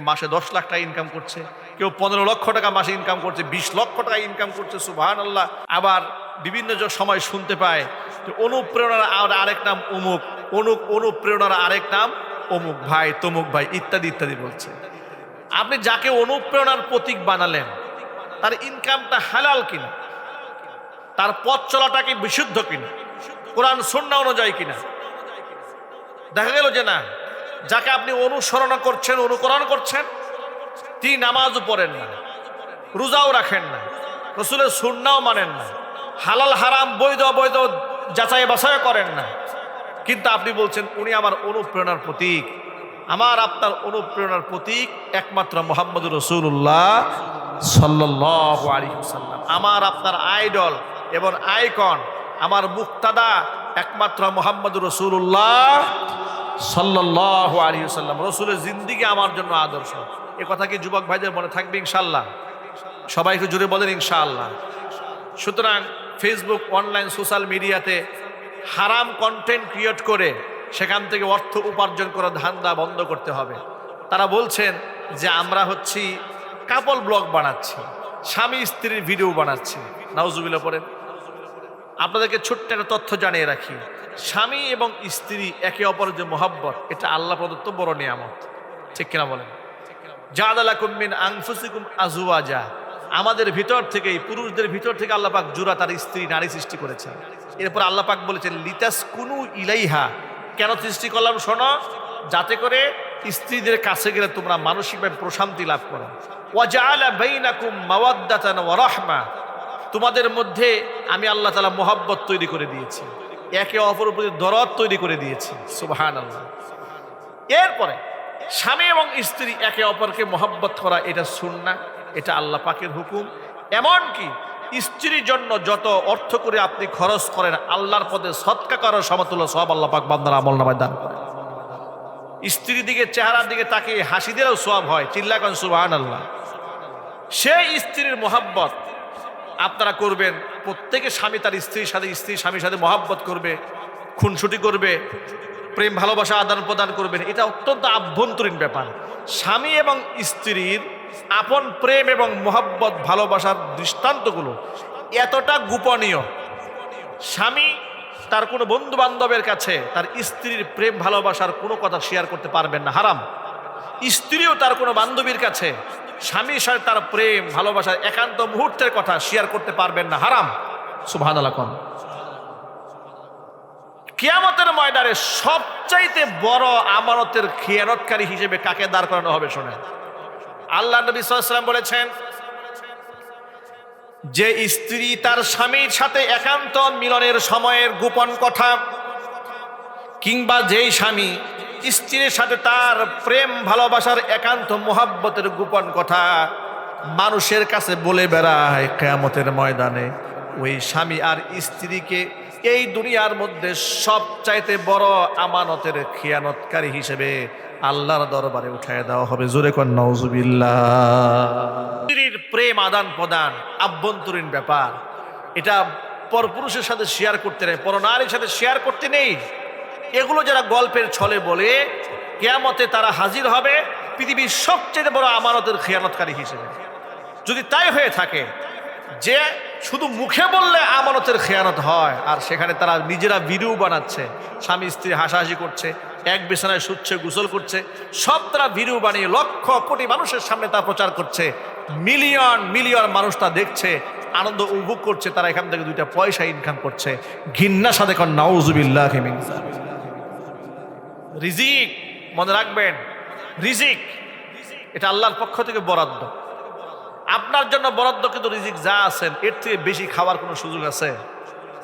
মাসে দশ লাখ টাকা ইনকাম করছে, কেউ পনেরো লক্ষ টাকা মাসে ইনকাম করছে, বিশ লক্ষ টাকা ইনকাম করছে সুবাহান আল্লাহ আবার বিভিন্ন সময় শুনতে পায় যে অনুপ্রেরণার আর আরেক নাম অমুক, অনুক, অনুপ্রেরণার আরেক নাম অমুক ভাই, তমুক ভাই, ইত্যাদি ইত্যাদি বলছে। আপনি যাকে অনুপ্রেরণার প্রতীক বানালেন, তার ইনকামটা হালাল কিনা? তার পথ চলাটা কি বিশুদ্ধ কিনা? কোরআন, সন্না অনুযায়ী কিনা? দেখা গেল যে না যাকে আপনি অনুসরণ করছেন, অনুকরণ করছেন, তিনি নামাজও পড়েন না, রোজাও রাখেন না, রসুলের সুন্নাও মানেন না, হালাল, হারাম, বৈধ, অবৈধ যাচাই বাছাই করেন না। কিন্তু আপনি বলছেন, উনি আমার অনুপ্রেরণার প্রতীক। আমার, আপনার অনুপ্রেরণার প্রতীক একমাত্র মোহাম্মদ রসুল্লাহ সাল্লাহ আমার, আপনার আইডল এবং আইকন, আমার মুক্তাদা একমাত্র মোহাম্মদ রসুল্লাহ সাল্লাহ আলিহাল্লাম রসুলের জিন্দিগি আমার জন্য আদর্শ। এ কথা কি যুবক ভাইদের মনে থাকবে ইনশাল্লাহ সবাই একটু জুড়ে বলেন ইনশাআল্লাহ। সুতরাং ফেসবুক অনলাইন সোশ্যাল মিডিয়াতে হারাম কন্টেন্ট ক্রিয়েট করে সেখান থেকে অর্থ উপার্জন করা ধান্দা বন্ধ করতে হবে। তারা বলছেন যে আমরা হচ্ছি কাপল ব্লগ বানাচ্ছি, স্বামী স্ত্রীর ভিডিও বানাচ্ছি। নাউজুবিল্লা পড়েন। আপনাদেরকে ছোট্ট একটা তথ্য জানিয়ে রাখি। স্বামী এবং স্ত্রী একে অপরের যে মহাব্বত, এটা আল্লাহ প্রদত্ত বড় নিয়ামত। ঠিক কিনা বলেন? জাদালাকুমিন আংফুসিকুম আজুয়াজা আমাদের ভিতর থেকেই, পুরুষদের ভিতর থেকে আল্লাহ জুরা তার স্ত্রী, নারী সৃষ্টি করেছেন। এরপর আল্লাহ পাক বলেছেন লিতাস কুনু ইলাইহা। কেন সৃষ্টি করলাম শোনো? যাতে করে স্ত্রীদের কাছে গেলে তোমরা মানসিকভাবে প্রশান্তি লাভ করো। ওয়াজাআলা বাইনাকুম মাওয়াদ্দাতান ওয়া রাহমা। তোমাদের মধ্যে আমি আল্লাহ তাআলা মোহাব্বত তৈরি করে দিয়েছি। একে অপরের প্রতি দরদ তৈরি করে দিয়েছি। সুবহানাল্লাহ। এরপরে স্বামী এবং স্ত্রী একে অপরকে মহব্বত করা এটা সুন্না এটা আল্লাহ পাকের হুকুম। এমনকি স্ত্রীর জন্য যত অর্থ করে আপনি খরচ করেন, আল্লাহর পদে সৎকা করার সমতুল্য সব আল্লাহ পাক বান্দার আমল নামায় দান করেন। স্ত্রীর দিকে, চেহারার দিকে তাকে হাসি দিলেও সব হয়। চিল্লাকন সুবাহান আল্লাহ সেই স্ত্রীর মোহাব্বত আপনারা করবেন, প্রত্যেকে স্বামী তার স্ত্রীর সাথে স্ত্রী স্বামীর সাথে মহাব্বত করবে, খুনসুটি করবে, প্রেম, ভালোবাসা আদান প্রদান করবেন। এটা অত্যন্ত আভ্যন্তরীণ ব্যাপার। স্বামী এবং স্ত্রীর আপন প্রেম এবং মোহাব্বত, ভালোবাসার দৃষ্টান্তগুলো এতটা গোপনীয়। স্বামী তার কোনো বন্ধু বান্ধবের কাছে তার স্ত্রীর প্রেম, ভালোবাসার কোনো কথা শেয়ার করতে পারবেন না। হারাম। স্ত্রীও তার কোনো বান্ধবীর কাছে স্বামীর সাথে তার প্রেম ভালোবাসার একান্ত মুহূর্তের কথা শেয়ার করতে পারবেন না। হারাম। সুভান আলাকম কিয়ামতের ময়দানে সবচাইতে বড় আমানতের খেয়ানতকারী হিসেবে কাকে দাঁড় করানো হবে শোনেন। আল্লাহ নবী সাল্লাম বলেছেন, যে স্ত্রী তার স্বামীর সাথে একান্ত মিলনের সময়ের গোপন কথা কিংবা যেই স্বামী স্ত্রীর সাথে তার প্রেম, ভালোবাসার একান্ত মোহাব্বতের গোপন কথা মানুষের কাছে বলে বেড়ায় কেয়ামতের ময়দানে। ওই স্বামী আর স্ত্রীকে এই দুনিয়ার মধ্যে সবচাইতে বড় আমানতের খেয়ানতকারী হিসেবে আল্লাহর দরবারে উঠায় দেওয়া হবে। জোরে কর নওজুবিল্লাহ স্ত্রীর প্রেম আদান প্রদান আভ্যন্তরীণ ব্যাপার। এটা পরপুরুষের সাথে শেয়ার করতে নেই, পরনারীর সাথে শেয়ার করতে নেই। এগুলো যারা গল্পের ছলে বলে, কেয়ামতে তারা হাজির হবে পৃথিবীর সবচেয়ে বড় আমানতের খেয়ানতকারী হিসেবে। যদি তাই হয়ে থাকে, যে শুধু মুখে বললে আমানতের খেয়ানত হয়, আর সেখানে তারা নিজেরা ভিডিও বানাচ্ছে, স্বামী, স্ত্রী হাসাহাসি করছে, এক বিছানায় শুচ্ছে, গোসল করছে, সব তারা ভিডিও বানিয়ে লক্ষ কোটি মানুষের সামনে তা প্রচার করছে। মিলিয়ন মিলিয়ন মানুষ তা দেখছে, আনন্দ উপভোগ করছে, তারা এখান থেকে দুইটা পয়সা ইনকাম করছে। ঘিন্না সাথে কর, নাউজুবিল্লাহ রিজিক, মনে রাখবেন, রিজিক, এটা আল্লাহর পক্ষ থেকে বরাদ্দ। আপনার জন্য বরাদ্দ কিন্তু রিজিক যা আছেন এর থেকে বেশি খাওয়ার কোনো সুযোগ আছে?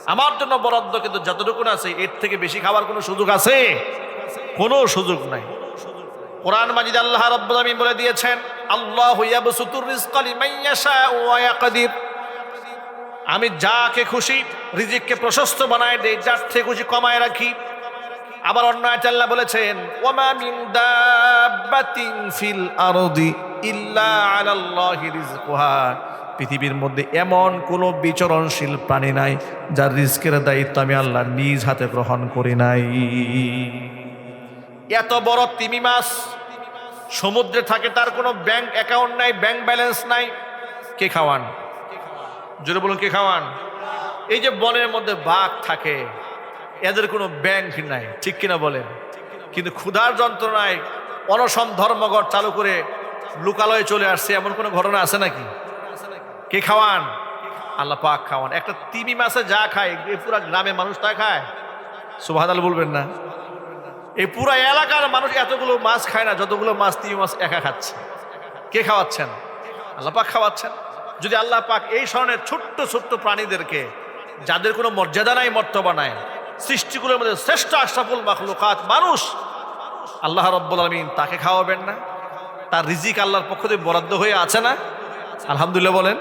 আমার জন্য বরাদ্দ কিন্তু যতটুকু আছে, এর থেকে বেশি খাওয়ার কোনো সুযোগ আছে? কোনো সুযোগ নাই। কোরআন মাজিদ আল্লাহ রাব্বুল বলে দিয়েছেন, আল্লাহু ইয়াবসুতুর রিজকা লিমান ইয়াশাউ ওয়া ইয়াকদির। আমি যাকে খুশি, রিজিককে প্রশস্ত বানায় দেই, যার থেকে খুশি কমায় রাখি। আবার অন্য আয়াতে বলেছেন ওয়ামা মিন দাব্বাতিন ফিল আরদি ইল্লা আলাল্লাহি রিজকুহা পৃথিবীর মধ্যে এমন কোনো বিচরণশীল প্রাণী নাই, যার রিস্কের দায়িত্ব আমি আল্লাহ নিজ হাতে গ্রহণ করি নাই। এত বড় তিমি মাছ, সমুদ্রে থাকে তার কোনো ব্যাংক অ্যাকাউন্ট নাই, ব্যাংক ব্যালেন্স নাই, কে খাওয়ান? জোরে বলুন, কে খাওয়ান? এই যে বনের মধ্যে বাঘ থাকে এদের কোনো ব্যাংক নাই, ঠিক কিনা বলেন? কিন্তু ক্ষুধার যন্ত্রণায় অনসম ধর্মঘট চালু করে লোকালয়ে চলে আসছে, এমন কোনো ঘটনা আছে নাকি? কে খাওয়ান? আল্লাহ পাক খাওয়ান। একটা তিমি মাসে যা খায় এই পুরা গ্রামের মানুষ তা খায়? সুভাদাল বলবেন না। এই পুরা এলাকার মানুষ এতগুলো মাছ খায় না, যতগুলো মাছ, তিমি মাছ একা খাচ্ছে। কে খাওয়াচ্ছেন? আল্লাহ পাক খাওয়াচ্ছেন। যদি আল্লাহ পাক এই ধরনের ছোট্ট ছোট্ট প্রাণীদেরকে, যাদের কোনো মর্যাদা নাই, মর্তবা নাই সৃষ্টিগুলোর মধ্যে শ্রেষ্ঠ আশরাফুল মাখলুকাত মানুষ। আল্লাহ রব্বুল আলমিন তাকে খাওয়াবেন না। তার রিজিক আল্লাহর পক্ষ থেকে বরাদ্দ হয়ে আছে না। আলহামদুলিল্লাহ বলেন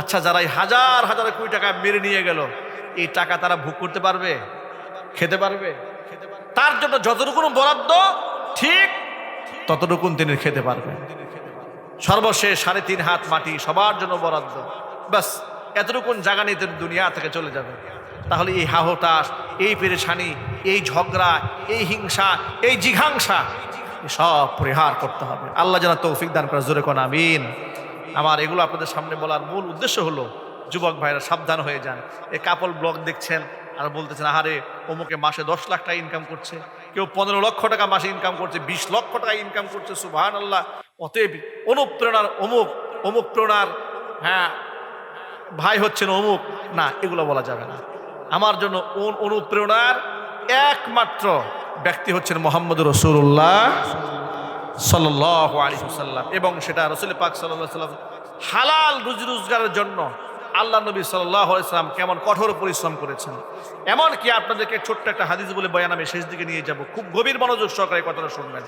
আচ্ছা যারা এই হাজার হাজার কোটি টাকা মেরে নিয়ে গেল, এই টাকা তারা ভোগ করতে পারবে? খেতে পারবে? তার জন্য যতটুকু বরাদ্দ, ঠিক ততটুকুন তিনি খেতে পারবেন। সর্বশেষ সাড়ে তিন হাত মাটি সবার জন্য বরাদ্দ। ব্যাস, এতটুকুন জায়গা নিয়ে তিনি দুনিয়া থেকে চলে যাবে তাহলে এই হাহতাস এই পেরেশানি, এই ঝগড়া, এই হিংসা, এই জিঘাংসা সব পরিহার করতে হবে। আল্লাহ যেন তৌফিক দান করে জোরে কোন আমিন। আমার এগুলো আপনাদের সামনে বলার মূল উদ্দেশ্য হলো, যুবক ভাইরা সাবধান হয়ে যান। এই কাপল ব্লগ দেখছেন আর বলতেছেন, আহারে, অমুকে মাসে দশ লাখ টাকা ইনকাম করছে, কেউ পনেরো লক্ষ টাকা মাসে ইনকাম করছে, বিশ লক্ষ টাকা ইনকাম করছে সুবাহান আল্লাহ অতএব অনুপ্রেরণার অমুক অমুক প্রেরণার হ্যাঁ ভাই হচ্ছেন অমুক। না, এগুলো বলা যাবে না। আমার জন্য অন- অনুপ্রেরণার একমাত্র ব্যক্তি হচ্ছেন মোহাম্মদ রসুল্লাহ সাল্লাহ এবং সেটা রসুল পাক সাল্লাম হালাল রুজি রোজগারের জন্য আল্লাহ নবী সাল্লাম কেমন কঠোর পরিশ্রম করেছেন। এমন কি আপনাদেরকে ছোট্ট একটা হাদিস বলে বয়ান আমি শেষ দিকে নিয়ে যাব। খুব গভীর মনোযোগ সহকারে কথাটা শুনবেন।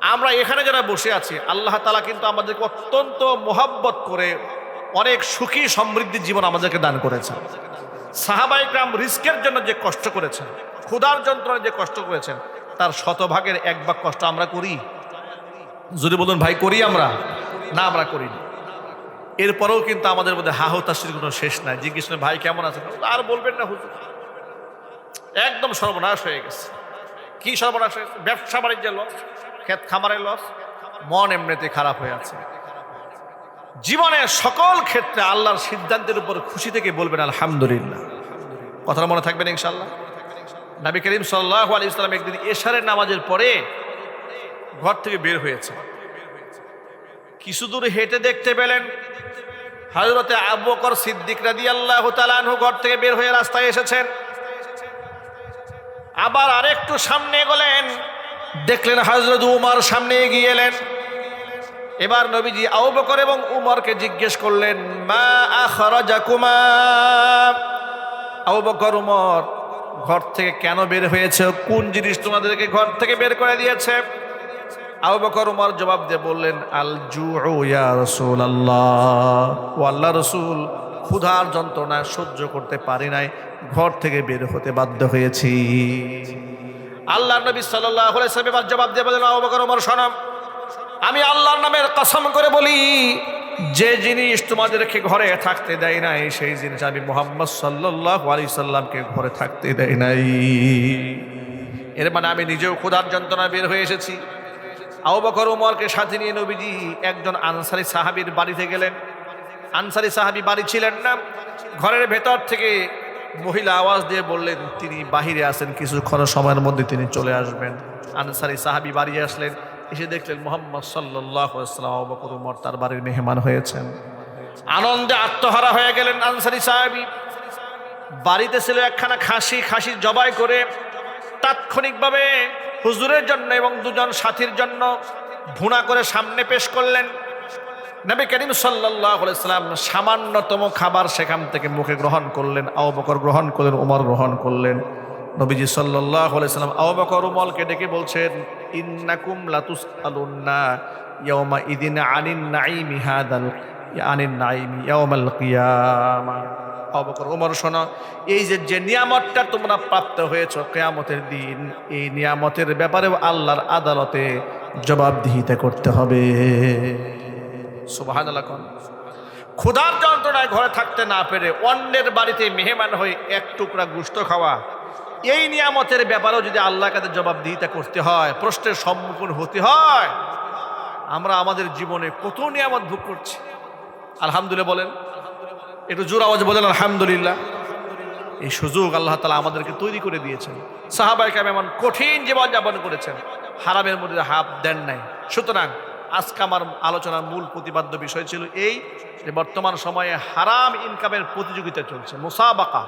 আমরা এখানে যারা বসে আছি, আল্লাহ তালা কিন্তু আমাদেরকে অত্যন্ত মোহাব্বত করে অনেক সুখী সমৃদ্ধির জীবন আমাদেরকে দান করেছেন। সাহাবাইকরাম রিস্কের জন্য যে কষ্ট করেছেন, ক্ষুধার যন্ত্রণায় যে কষ্ট করেছেন, তার শতভাগের এক ভাগ কষ্ট আমরা করি। যদি বলুন, ভাই, করি আমরা? না, আমরা করি না। এরপরেও কিন্তু আমাদের মধ্যে হাহতাশির কোনো শেষ নাই। জিজ্ঞেস ভাই, কেমন আছে আর বলবেন না, হুজুর। একদম সর্বনাশ হয়ে গেছে। কি সর্বনাশ হয়ে গেছে? ব্যবসা বাণিজ্যের লস ক্ষেত খামারের লস মন এমনিতে খারাপ হয়ে আছে। জীবনের সকল ক্ষেত্রে আল্লাহর সিদ্ধান্তের উপর খুশি থেকে বলবেন, আলহামদুলিল্লাহ। কথাটা মনে থাকবেন ইনশাল্লাহ নবী করিম সাল্লাহ আলী ইসলাম একদিন এশারের নামাজের পরে ঘর থেকে বের হয়েছে। কিছু দূর হেঁটে দেখতে পেলেন হজরতে আবু বকর সিদ্দিক রাদি আল্লাহ তালানহু ঘর থেকে বের হয়ে রাস্তায় এসেছেন। আবার আরেকটু সামনে গেলেন দেখলেন হজরত উমার সামনে এগিয়ে এলেন। এবার নবীজি আবু বকর এবং উমরকে জিজ্ঞেস করলেন, মা আখরাজাকুমা? আবু বকর, উমর, ঘর থেকে কেন বের হয়েছে? কোন জিনিস তোমাদেরকে ঘর থেকে বের করে দিয়েছে? আবু বকর, উমর জবাব দিয়ে বললেন আল জু ইয়া রাসূলুল্লাহ। ও আল্লাহ রসুল, ক্ষুধার যন্ত্রণা সহ্য করতে পারি নাই, ঘর থেকে বের হতে বাধ্য হয়েছি। আল্লাহ নবী এবার জবাব দিয়ে বললেন, আবু বকর, উমর, শোনো আমি আল্লাহর নামের কসম করে বলি, যে জিনিস তোমাদেরকে ঘরে থাকতে দেয় নাই, সেই জিনিস আমি মোহাম্মদ সাল্লাহ ঘরে থাকতে দেয় নাই। এর মানে আমি নিজেও ক্ষুধার যন্ত্রণা বের হয়ে এসেছি। আবু উমরকে সাথে নিয়ে নবীজি একজন আনসারি সাহাবীর বাড়িতে গেলেন। আনসারি সাহাবী বাড়ি ছিলেন না, ঘরের ভেতর থেকে মহিলা আওয়াজ দিয়ে বললেন, তিনি বাহিরে আসেন কিছুক্ষণ সময়ের মধ্যে তিনি চলে আসবেন। আনসারি সাহাবী বাড়ি আসলেন। এসে দেখলেন মোহাম্মদ সাল্লাহ আবু বকর উমর তার বাড়ির মেহমান হয়েছেন। আনন্দে আত্মহারা হয়ে গেলেন আনসারি সাহাবী। বাড়িতে ছিল একখানা খাসি খাসি জবাই করে তাৎক্ষণিকভাবে হুজুরের জন্য এবং দুজন সাথীর জন্য ভুনা করে সামনে পেশ করলেন। নবী করিম সাল্লাহ সাল্লাম সামান্যতম খাবার সেখান থেকে মুখে গ্রহণ করলেন আও গ্রহণ করলেন, উমর গ্রহণ করলেন। নবীজি সাল্লাহ সাল্লাম আও বকর ডেকে বলছেন, ইন্নাকুম লাতুস আলুন্না ইয়াউমা ইদিন আনিন নাইমি হাদাল, আনিন নাইমি ইয়াউমাল কিয়ামা। অবকর ওমর শোনো, এই যে যে নিয়ামতটা তোমরা প্রাপ্ত হয়েছ কেয়ামতের দিন, এই নিয়ামতের ব্যাপারেও আল্লাহর আদালতে জবাবদিহিতা করতে হবে। সুবাহান ক্ষুধার যন্ত্রণায় ঘরে থাকতে না পেরে অন্যের বাড়িতে মেহমান হয়ে এক টুকরা গুস্ত খাওয়া এই নিয়ামতের ব্যাপারেও যদি আল্লাহ কাছে জবাবদিহিতা করতে হয়, প্রশ্নের সম্মুখীন হতে হয়, আমরা আমাদের জীবনে কত নিয়ামত ভোগ করছি। আলহামদুলিল্লাহ বলেন। একটু জোর আওয়াজ বলেন, আলহামদুলিল্লাহ। এই সুযোগ আল্লাহ তালা আমাদেরকে তৈরি করে দিয়েছেন। সাহাবাই কাম এমন কঠিন জীবন যাপন করেছেন। হারামের মধ্যে হাত দেন নাই। সুতরাং আজকে আমার আলোচনার মূল প্রতিপাদ্য বিষয় ছিল এই যে বর্তমান সময়ে হারাম ইনকামের প্রতিযোগিতা চলছে, মুসাবাকা।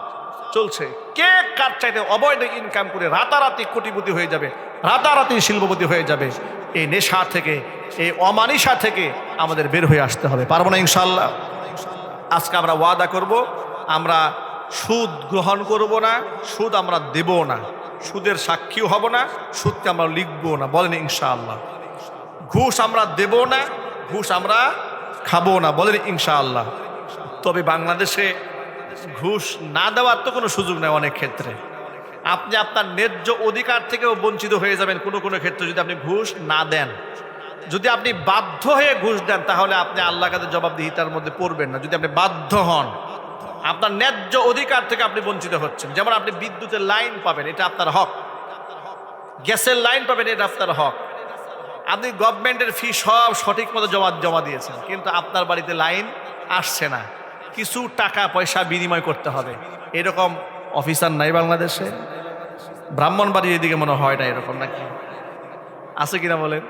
চলছে। কে কার চাইতে অবৈধ ইনকাম করে রাতারাতি কোটিপতি হয়ে যাবে, রাতারাতি শিল্পপতি হয়ে যাবে? এই নেশা থেকে, এই অমানিসা থেকে আমাদের বের হয়ে আসতে হবে। পারব না ইনশাল্লাহ আজকে আমরা ওয়াদা করব, আমরা সুদ গ্রহণ করব না, সুদ আমরা দেব না। সুদের সাক্ষীও হব না, সুদকে আমরা লিখব না। বলেন ইনশাআল্লাহ। ঘুষ আমরা দেব না, ঘুষ আমরা খাব না। বলেন ইনশাআল্লাহ। তবে বাংলাদেশে ঘুষ না দেওয়ার তো কোনো সুযোগ নেই অনেক ক্ষেত্রে। আপনি আপনার ন্যায্য অধিকার থেকেও বঞ্চিত হয়ে যাবেন কোনো কোনো ক্ষেত্রে যদি আপনি ঘুষ না দেন। যদি আপনি বাধ্য হয়ে ঘুষ দেন, তাহলে আপনি আল্লাহ কাছে জবাবদিহিতার মধ্যে পড়বেন না। যদি আপনি বাধ্য হন, আপনার ন্যায্য অধিকার থেকে আপনি বঞ্চিত হচ্ছেন। যেমন আপনি বিদ্যুতের লাইন পাবেন, এটা আপনার হক। গ্যাসের লাইন পাবেন, এটা আপনার হক। আপনি গভর্নমেন্টের ফি সব সঠিক মতো জমা জমা দিয়েছেন, কিন্তু আপনার বাড়িতে লাইন আসছে না। কিছু টাকা পয়সা বিনিময় করতে হবে। এরকম অফিসার নাই বাংলাদেশে? ব্রাহ্মণবাড়ির এদিকে মনে হয় না এরকম নাকি? আছে কিনা বলেন?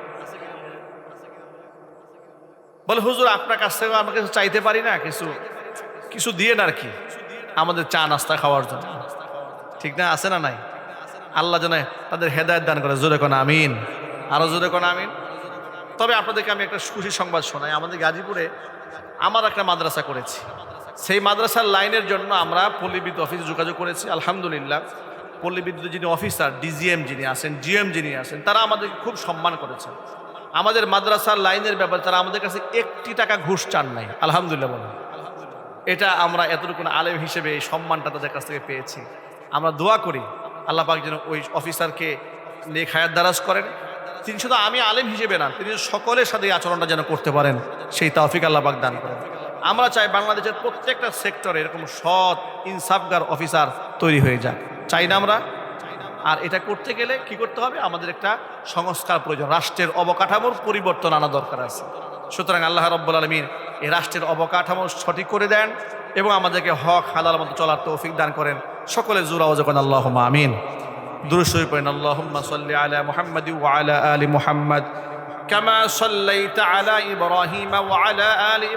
বলে, হুজুর, আপনার কাছ থেকে আমরা কিছু চাইতে পারি না, কিছু কিছু দিয়ে না আর কি, আমাদের চা, নাস্তা খাওয়ার জন্য। ঠিক না? আছে না নাই? আল্লাহ জানে তাদের হেদায়ত দান করে। জোরে কোন আমিন? আরও জোরে কোন আমিন? তবে আপনাদেরকে আমি একটা খুশি সংবাদ শোনাই। আমাদের গাজীপুরে আমার একটা মাদ্রাসা করেছি। সেই মাদ্রাসার লাইনের জন্য আমরা পল্লী বিদ্যুৎ অফিসে যোগাযোগ করেছি, আলহামদুলিল্লাহ। পল্লী বিদ্যুতের যিনি অফিসার, ডিজিএম যিনি আছেন, জিএম যিনি আছেন, তারা আমাদেরকে খুব সম্মান করেছেন। আমাদের মাদ্রাসার লাইনের ব্যাপারে তারা আমাদের কাছে একটি টাকা ঘুষ চান নাই, আলহামদুলিল্লাহ বলেন। এটা আমরা এতটুকু আলেম হিসেবে এই সম্মানটা তাদের কাছ থেকে পেয়েছি। আমরা দোয়া করি, আল্লাহ পাক যেন ওই অফিসারকে নেক হায়াত দারাজ করেন। তিনি শুধু আমি আলেম হিসেবে না, তিনি সকলের সাথে এই আচরণটা যেন করতে পারেন, সেই তৌফিক আল্লাহ পাক দান করেন। আমরা চাই বাংলাদেশের প্রত্যেকটা সেক্টরে এরকম সৎ, ইনসাফগার অফিসার তৈরি হয়ে যাক। চাই না আমরা। আর এটা করতে গেলে কি করতে হবে? আমাদের একটা সংস্কার প্রয়োজন। রাষ্ট্রের অবকাঠামোর পরিবর্তন আনা দরকার আছে। সুতরাং আল্লাহ রব্বুল আলমীর এই রাষ্ট্রের অবকাঠামো সঠিক করে দেন এবং আমাদেরকে হক হালাল মতো চলার তৌফিক দান করেন। সকলে জুরাও যখন আল্লাহ আমিন। দুরুসই পড়েন, আল্লাহুম্মা সাল্লি আলা মুহাম্মাদ ওয়া আলা আলি মুহাম্মাদ। কামা সাল্লাইতা আলা ইব্রাহিম ওয়া আলা আলি